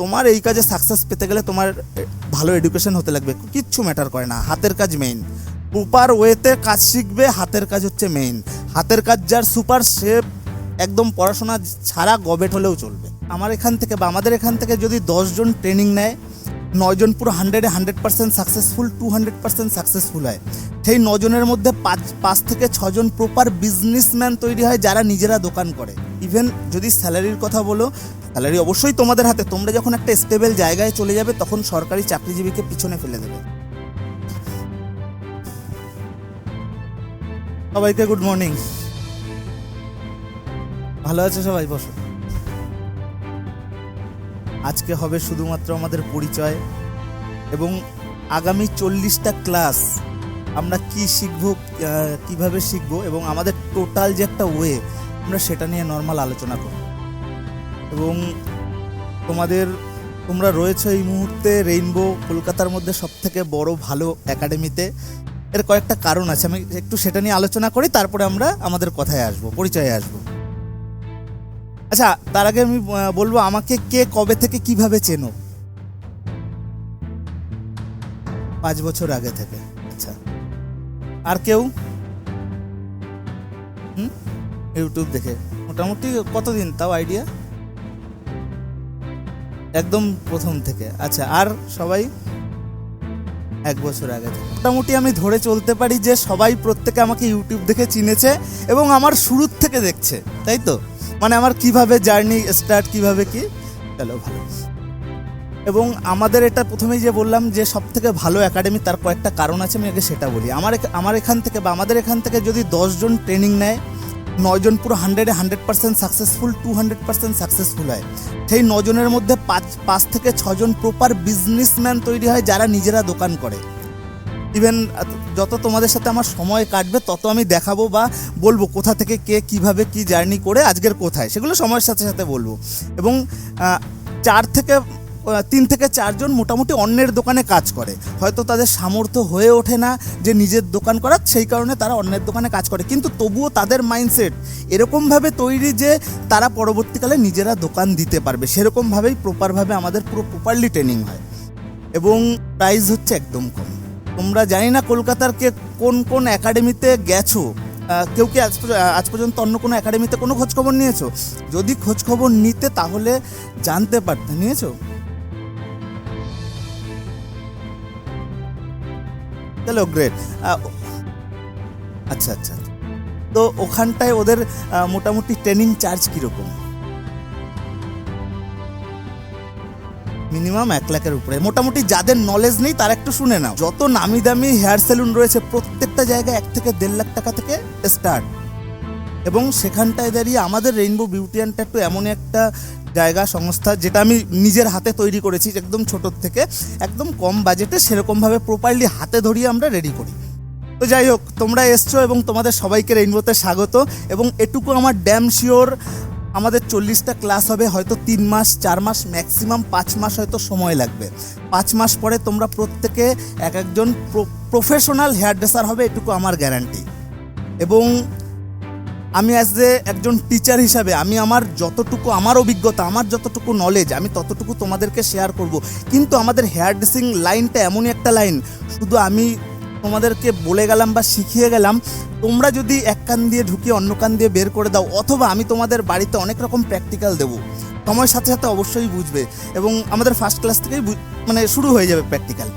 তোমার এই কাজে সাকসেস পেতে গেলে তোমার ভালো এডুকেশন হতে লাগবে। কিচ্ছু ম্যাটার করে না, হাতের কাজ মেইন প্রপার ওয়েতে কাজ শিখবে, হাতের কাজ হচ্ছে মেইন হাতের কাজ যার সুপার সে একদম পড়াশোনা ছাড়া গবেট হলেও চলবে। আমার এখান থেকে বা আমাদের এখান থেকে যদি দশজন ট্রেনিং নেয় নয়জন পুরো হান্ড্রেডে hundred percent successful to hundred percent successful হয়। সেই নজনের মধ্যে পাঁচ পাঁচ থেকে ছজন প্রপার বিজনেসম্যান তৈরি হয় যারা নিজেরা দোকান করে। ইভেন যদি স্যালারির কথা বলো স্যালারি অবশ্যই তোমাদের হাতে। তোমরা যখন একটা স্টেবল জায়গায় চলে যাবে, তখন সরকারি চাকরিজীবীকে পিছনে ফেলে দেবে। সবাইকে গুড মর্নিং ভালো আছে সবাই? বসো। আজকে হবে শুধুমাত্র আমাদের পরিচয় এবং আগামী চল্লিশটা ক্লাস আমরা কি শিখব কীভাবে শিখব এবং আমাদের টোটাল যে একটা ওয়ে আমরা সেটা নিয়ে নর্মাল আলোচনা করব। এবং তোমাদের, তোমরা রয়েছে এই মুহূর্তে রেইনবো কলকাতার মধ্যে সব থেকে বড় ভালো একাডেমিতে। এর কয়েকটা কারণ আছে, আমি একটু সেটা নিয়ে আলোচনা করি, তারপরে আমরা আমাদের কথায় আসব, পরিচয়ে আসব। আচ্ছা তার আগে আমি বলব আমাকে কে কবে থেকে কীভাবে চেনো? পাঁচ বছর আগে থেকে আচ্ছা। আর কেউ? হুম? ইউটিউব দেখে। মোটামুটি কতদিন, তাও আইডিয়া? একদম প্রথম থেকে। আচ্ছা আর সবাই এক বছর আগে মোটামুটি আমি ধরে চলতে পারি যে সবাই প্রত্যেকে আমাকে ইউটিউব দেখে চিনেছে এবং আমার শুরুর থেকে দেখছে, তাই তো? মানে আমার কীভাবে জার্নি স্টার্ট, কীভাবে কি? চলো ভালো। এবং আমাদের এটা প্রথমেই যে বললাম যে সব থেকে ভালো একাডেমি, তার কয়েকটা কারণ আছে, আমি আগে সেটা বলি। আমার আমার এখান থেকে বা আমাদের এখান থেকে যদি দশজন ট্রেনিং নেয় নয়জন পুরো হান্ড্রেডে hundred percent successful two hundred percent successful হয়। সেই নজনের মধ্যে পাঁচ পাঁচ থেকে ছজন প্রপার বিজনেসম্যান তৈরি হয় যারা নিজেরা দোকান করে। ইভেন যত তোমাদের সাথে আমার সময় কাটবে, তত আমি দেখাবো বা বলব কোথা থেকে কে কীভাবে কি জার্নি করে, আজকের কোথায়, সেগুলো সময়ের সাথে সাথে বলব। এবং চার থেকে তিন থেকে চারজন মোটামুটি অন্যের দোকানে কাজ করে। হয়তো তাদের সামর্থ্য হয়ে ওঠে না যে নিজের দোকান করার, সেই কারণে তারা অন্যের দোকানে কাজ করে। কিন্তু তবুও তাদের মাইন্ডসেট এরকমভাবে তৈরি যে তারা পরবর্তীকালে নিজেরা দোকান দিতে পারবে। সেরকমভাবেই প্রপারভাবে আমাদের পুরো প্রপারলি ট্রেনিং হয়। এবং প্রাইস হচ্ছে একদম কম। তোমরা জানি না কলকাতার কে কোন কোন একাডেমিতে গেছো? কেউ কি আজ আজ পর্যন্ত অন্য কোনো একাডেমিতে কোনো খোঁজ খবর নিয়েছো? যদি খোঁজ খবর নিতে তাহলে জানতে পারতে, নিয়েছো? চলো গ্রেট আচ্ছা আচ্ছা তো ওখানটায় ওদের মোটামুটি ট্রেনিং চার্জ কীরকম? মিনিমাম এক লাখের উপরে। মোটামুটি যাদের নলেজ নেই, তারা একটু শুনে নাও। যত নামি দামি হেয়ার সেলুন রয়েছে, প্রত্যেকটা জায়গায় এক থেকে দেড় লাখ টাকা থেকে স্টার্ট এবং সেখানটায় দাঁড়িয়ে আমাদের রেইনবো বিউটিয়ান ট্যাটু এমন একটা জায়গা, সংস্থা, যেটা আমি নিজের হাতে তৈরি করেছি একদম ছোটোর থেকে, একদম কম বাজেটে সেরকমভাবে প্রপারলি হাতে ধরিয়ে আমরা রেডি করি। তো যাই হোক, তোমরা এসছো এবং তোমাদের সবাইকে রেইনবোতে স্বাগত এবং এটুকু আমার ড্যাম শিওর আমাদের চল্লিশটা ক্লাস হবে, হয়তো তিন মাস, চার মাস ম্যাক্সিমাম পাঁচ মাস হয়তো সময় লাগবে। পাঁচ মাস পরে তোমরা প্রত্যেকে এক একজন প্রফেশনাল হেয়ার ড্রেসার হবে, এটুকু আমার গ্যারান্টি এবং আমি অ্যাজ এ একজন টিচার হিসাবে, আমি আমার যতটুকু, আমার অভিজ্ঞতা, আমার যতটুকু নলেজ আমি ততটুকু তোমাদেরকে শেয়ার করব। কিন্তু আমাদের হেয়ার ড্রেসিং লাইনটা এমনই একটা লাইন শুধু আমি তোমাদেরকে বলে গেলাম বা শিখিয়ে গেলাম, তোমরা যদি এক কান দিয়ে ঢুকিয়ে অন্য কান দিয়ে বের করে দাও, অথবা আমি তোমাদের বাড়িতে অনেক রকম প্র্যাকটিক্যাল দেবো, সময়ের সাথে সাথে অবশ্যই বুঝবে এবং আমাদের ফার্স্ট ক্লাস থেকেই মানে শুরু হয়ে যাবে প্র্যাকটিক্যাল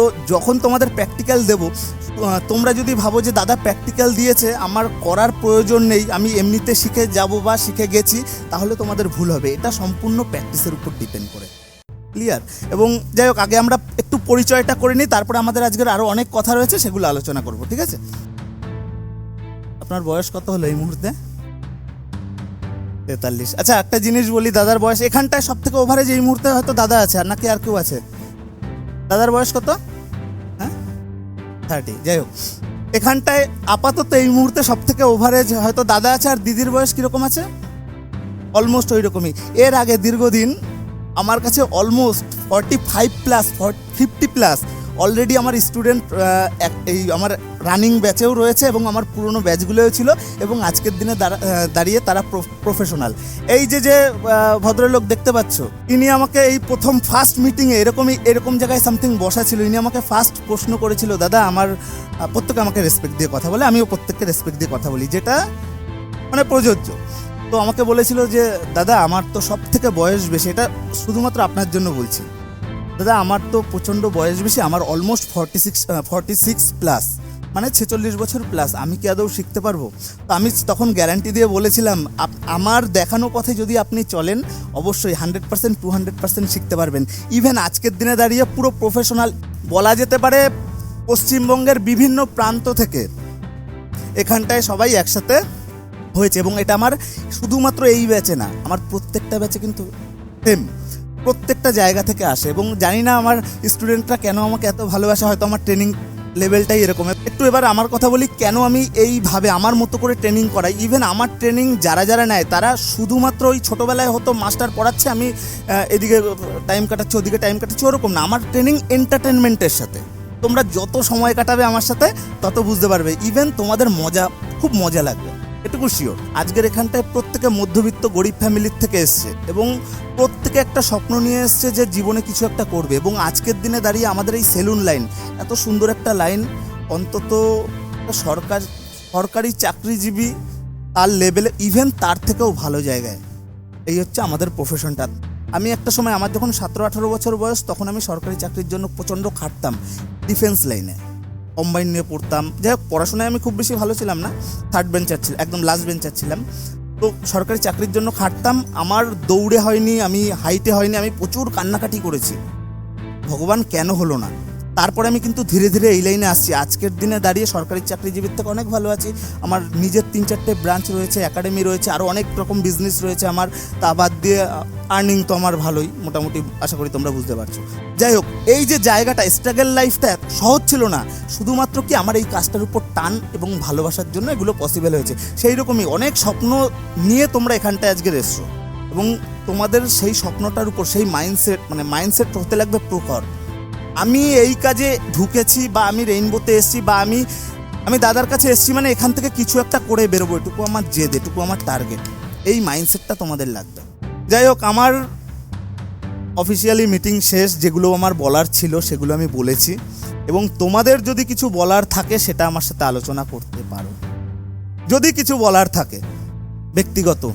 তো যখন তোমাদের প্র্যাকটিক্যাল দেবো তোমরা যদি ভাবো যে দাদা প্র্যাকটিক্যাল দিয়েছে, আমার করার প্রয়োজন নেই, আমি এমনিতে শিখে যাব বা শিখে গেছি, তাহলে তোমাদের ভুল হবে। এটা সম্পূর্ণ প্র্যাকটিসের উপর ডিপেন্ড করে। ক্লিয়ার এবং যাই হোক, আগে আমরা একটু পরিচয়টা করে নিই, তারপরে আমাদের আজকের আরও অনেক কথা রয়েছে, সেগুলো আলোচনা করব, ঠিক আছে? আপনার বয়স কত হলো এই মুহূর্তে? তেতাল্লিশ। আচ্ছা একটা জিনিস বলি, দাদার বয়স এখানটায় সব থেকে ওভারেজ এই মুহূর্তে হয়তো দাদা আছে, আর নাকি আর কেউ আছে? দাদার বয়স কত? থার্টি যাই হোক এখানটায় আপাতত এই মুহূর্তে সব থেকে ওভারেজ হয়তো দাদা আছে আর দিদির বয়স কীরকম আছে? অলমোস্ট ওই রকমই এর আগে দীর্ঘদিন আমার কাছে almost forty five plus fifty plus already আমার স্টুডেন্ট এই আমার রানিং ব্যাচেও রয়েছে এবং আমার পুরনো ব্যাচগুলোও ছিল এবং আজকের দিনে দাঁড়িয়ে তারা প্রফেশনাল এই যে যে ভদ্রলোক দেখতে পাচ্ছ, ইনি আমাকে এই প্রথম ফার্স্ট মিটিংয়ে এরকমই, এরকম জায়গায় সামথিং বসা ছিল। ইনি আমাকে ফার্স্ট প্রশ্ন করেছিল, দাদা, আমার প্রত্যেকে আমাকে রেসপেক্ট দিয়ে কথা বলে, আমিও প্রত্যেককে রেসপেক্ট দিয়ে কথা বলি। যেটা মানে প্রযোজ্য। তো আমাকে বলেছিল যে, দাদা, আমার তো সব থেকে বয়স বেশি। এটা শুধুমাত্র আপনার জন্য বলছি। দাদা, আমার তো প্রচণ্ড বয়স বেশি, আমার almost forty six forty six plus মানে ছেচল্লিশ বছর প্লাস আমি কি আদৌ শিখতে পারব? তো আমি তখন গ্যারান্টি দিয়ে বলেছিলাম আমার দেখানো পথে যদি আপনি চলেন, অবশ্যই hundred percent two hundred percent শিখতে পারবেন। ইভেন আজকের দিনে দাঁড়িয়ে পুরো প্রফেশনাল বলা যেতে পারে, পশ্চিমবঙ্গের বিভিন্ন প্রান্ত থেকে এখানটায় সবাই একসাথে হয়েছে, এবং এটা আমার শুধুমাত্র এই ব্যাচে না, আমার প্রত্যেকটা ব্যাচে কিন্তু সেম প্রত্যেকটা জায়গা থেকে আসে এবং জানি না আমার স্টুডেন্টরা কেন আমাকে এত ভালোবাসে, হয়তো আমার ট্রেনিং লেভেলটাই এরকম। একটু এবার আমার কথা বলি, কেন আমি এইভাবে আমার মতো করে ট্রেনিং করাই? ইভেন আমার ট্রেনিং যারা যারা নেয়, তারা শুধুমাত্র ওই ছোটোবেলায় হতো মাস্টার পড়াচ্ছে, আমি এদিকে টাইম কাটাচ্ছি, ওদিকে টাইম কাটাচ্ছি, ওরকম না। আমার ট্রেনিং এন্টারটেনমেন্টের সাথে। তোমরা যত সময় কাটাবে আমার সাথে, তত বুঝতে পারবে। ইভেন তোমাদের মজা, খুব মজা লাগবে। এটুকু শিওর আজকের এখানটায় প্রত্যেকে মধ্যবিত্ত গরিব ফ্যামিলির থেকে এসছে এবং প্রত্যেকে একটা স্বপ্ন নিয়ে এসছে যে জীবনে কিছু একটা করবে এবং আজকের দিনে দাঁড়িয়ে আমাদের এই সেলুন লাইন, এত সুন্দর একটা লাইন, অন্তত সরকার, সরকারি চাকরিজীবী তার লেভেলে ইভেন তার থেকেও ভালো জায়গায়। এই হচ্ছে আমাদের প্রফেশনটা আমি একটা সময় আমার যখন সতেরো, আঠারো বছর বয়স, তখন আমি সরকারি চাকরির জন্য প্রচণ্ড খাটতাম ডিফেন্স লাইনে কম্বাইন নিয়ে পড়তাম। যাই হোক, পড়াশোনায় আমি খুব বেশি ভালো ছিলাম না। থার্ড বেঞ্চার ছিলাম একদম লাস্ট বেঞ্চার ছিলাম। তো সরকারি চাকরির জন্য খাটতাম। আমার দৌড়ে হয়নি, আমি হাইটে হয়নি, আমি প্রচুর কান্নাকাটি করেছি। ভগবান কেন হলো না? তারপরে আমি কিন্তু ধীরে ধীরে এই লাইনে আসছি। আজকের দিনে দাঁড়িয়ে সরকারি চাকরিজীবীর থেকে অনেক ভালো আছি। আমার নিজের তিন চারটে ব্রাঞ্চ রয়েছে একাডেমি রয়েছে আরও অনেক রকম বিজনেস রয়েছে আমার। তা বাদ দিয়ে আর্নিং তো আমার ভালোই, মোটামুটি আশা করি তোমরা বুঝতে পারছ। যাই হোক, এই যে জায়গাটা স্ট্রাগল লাইফটা সহজ ছিল না। শুধুমাত্র কি আমার এই কাজটার উপর টান এবং ভালোবাসার জন্য এগুলো পসিবল হয়েছে? সেই রকমই অনেক স্বপ্ন নিয়ে তোমরা এখানটায় আজকে এসছো। এবং তোমাদের সেই স্বপ্নটার উপর, সেই মাইন্ডসেট মানে মাইন্ডসেট হতে লাগবে প্রখর। আমি এই কাজে ঢুকেছি বা আমি রেইনবোতে এসেছি বা আমি আমি দাদার কাছে এসেছি মানে এখান থেকে কিছু একটা করে বেরোবো, এটুকু আমার জেদ, এটুকু আমার টার্গেট এই মাইন্ডসেটটা তোমাদের লাগবে। যাই হোক, আমার অফিসিয়ালি মিটিং শেষ, যেগুলো আমার বলার ছিল সেগুলো আমি বলেছি। এবং তোমাদের যদি কিছু বলার থাকে, সেটা আমার সাথে আলোচনা করতে পারো। যদি কিছু বলার থাকে, ব্যক্তিগত।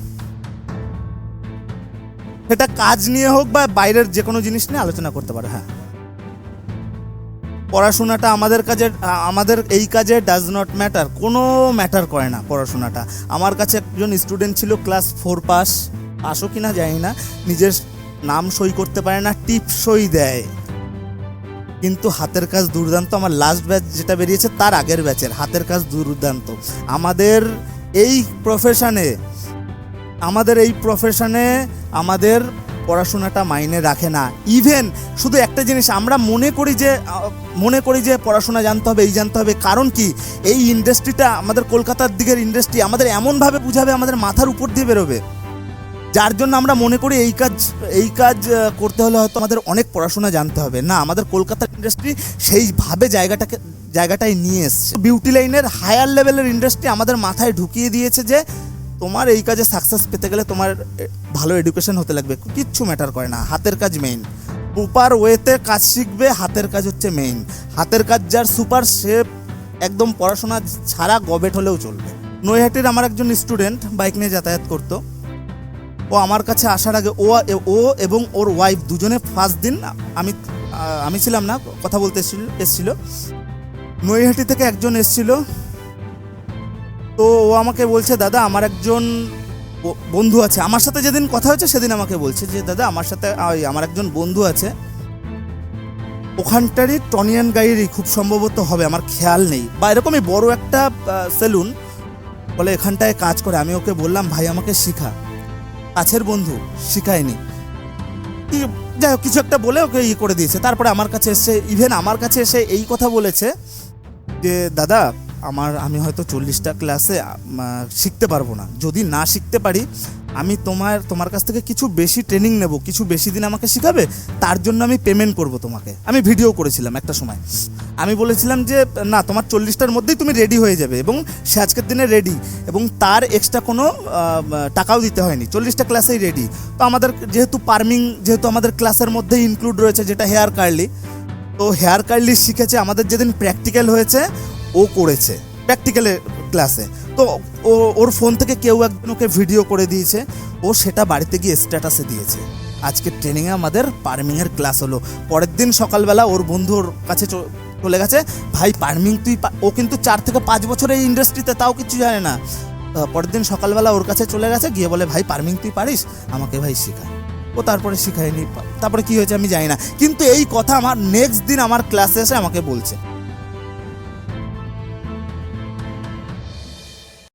সেটা কাজ নিয়ে হোক বা বাইরের যে কোনো জিনিস নিয়ে আলোচনা করতে পারো হ্যাঁ। পড়াশোনাটা আমাদের কাজে আমাদের এই কাজে ডাজ নট ম্যাটার কোনো ম্যাটার করে না পড়াশোনাটা। আমার কাছে একজন স্টুডেন্ট ছিল ক্লাস ফোর পাস পাসও কিনা জানি না, নিজের নাম সই করতে পারে না, টিপ সই দেয়। কিন্তু হাতের কাজ দুর্দান্ত, আমার লাস্ট ব্যাচ যেটা বেরিয়েছে তার আগের ব্যাচের হাতের কাজ দুর্দান্ত। আমাদের এই প্রফেশনে আমাদের এই প্রফেশনে আমাদের পড়াশোনাটা মাইনে রাখে না। ইভেন শুধু একটা জিনিস, আমরা মনে করি যে মনে করি যে পড়াশোনা জানতে হবে, এই জানতে হবে। কারণ কি? এই ইন্ডাস্ট্রিটা আমাদের কলকাতার দিকের ইন্ডাস্ট্রি আমাদের এমনভাবে বুঝাবে, আমাদের মাথার উপর দিয়ে বেরোবে। যার জন্য আমরা মনে করি এই কাজ এই কাজ করতে হলে হয়তো আমাদের অনেক পড়াশোনা জানতে হবে। না, আমাদের কলকাতার ইন্ডাস্ট্রি সেইভাবে জায়গাটাকে জায়গাটায় নিয়ে এসছে। বিউটি লাইনের হায়ার লেভেলের ইন্ডাস্ট্রি আমাদের মাথায় ঢুকিয়ে দিয়েছে যে তোমার এই কাজে সাকসেস পেতে গেলে তোমার ভালো এডুকেশন হতে লাগবে। কিচ্ছু ম্যাটার করে না, হাতের কাজ মেইন প্রপার ওয়েতে কাজ শিখবে, হাতের কাজ হচ্ছে মেইন হাতের কাজ যার সুপার সে একদম পড়াশোনা ছাড়া গবেট হলেও চলবে। নৈহাটির আমার একজন স্টুডেন্ট বাইক নিয়ে যাতায়াত করতো। ও আমার কাছে আসার আগে ও ও এবং ওর ওয়াইফ দুজনে ফার্স্ট দিন আমি আমি ছিলাম না, কথা বলতে এসেছিল। নৈহাটি থেকে একজন এসেছিল তো ও আমাকে বলছে, দাদা, আমার একজন বন্ধু আছে। আমার সাথে যেদিন কথা হয়েছে, সেদিন আমাকে বলছে যে, দাদা, আমার সাথে আমার একজন বন্ধু আছে। ওখানটারই টনিয়ান গাইয়েরই খুব সম্ভবত হবে, আমার খেয়াল নেই। বা এরকমই বড় একটা সেলুন, বলে এখানটায় কাজ করে। আমি ওকে বললাম, ভাই, আমাকে শিখা। কাছের বন্ধু, শিখায়নি। যাই হোক, কিছু একটা বলে ওকে ই করে দিয়েছে। তারপরে আমার কাছে এসে ইভেন আমার কাছে এসে এই কথা বলেছে যে, দাদা আমার, আমি হয়তো চল্লিশটা ক্লাসে শিখতে পারব না। যদি না শিখতে পারি, আমি তোমার তোমার কাছ থেকে কিছু বেশি ট্রেনিং নেব, কিছু বেশি দিন আমাকে শেখাবে, তার জন্য আমি পেমেন্ট করব তোমাকে। আমি ভিডিও করেছিলাম একটা সময়। আমি বলেছিলাম যে, না, তোমার চল্লিশটার মধ্যেই তুমি রেডি হয়ে যাবে এবং সে আজকের দিনে রেডি এবং তার এক্সট্রা কোনো টাকাও দিতে হয়নি। চল্লিশটা ক্লাসেই রেডি তো আমাদের যেহেতু পার্মিং যেহেতু আমাদের ক্লাসের মধ্যেই ইনক্লুড রয়েছে যেটা হেয়ার কার্লি তো হেয়ার কার্লি শিখেছে, আমাদের যেদিন প্র্যাকটিক্যাল হয়েছে ও করেছে প্র্যাকটিক্যালে ক্লাসে তো ও, ওর ফোন থেকে কেউ একজন ওকে ভিডিও করে দিয়েছে, ও সেটা বাড়িতে গিয়ে স্ট্যাটাসে দিয়েছে। আজকে ট্রেনিংয়ে আমাদের পার্মিংয়ের ক্লাস হলো। পরের দিন সকালবেলা ওর বন্ধু ওর কাছে চলে গেছে, ভাই পার্মিং তুই পা-" ও কিন্তু চার থেকে পাঁচ বছর এই ইন্ডাস্ট্রিতে তাও কিছু জানে না। পরের দিন সকালবেলা ওর কাছে চলে গেছে, গিয়ে বলে, ভাই পার্মিং তুই পারিস? আমাকে ভাই শেখা। ও তারপরে শিখায়নি। তারপরে কি হয়েছে আমি জানি না। কিন্তু এই কথা আমার নেক্সট দিন আমার ক্লাসে এসে আমাকে বলছে।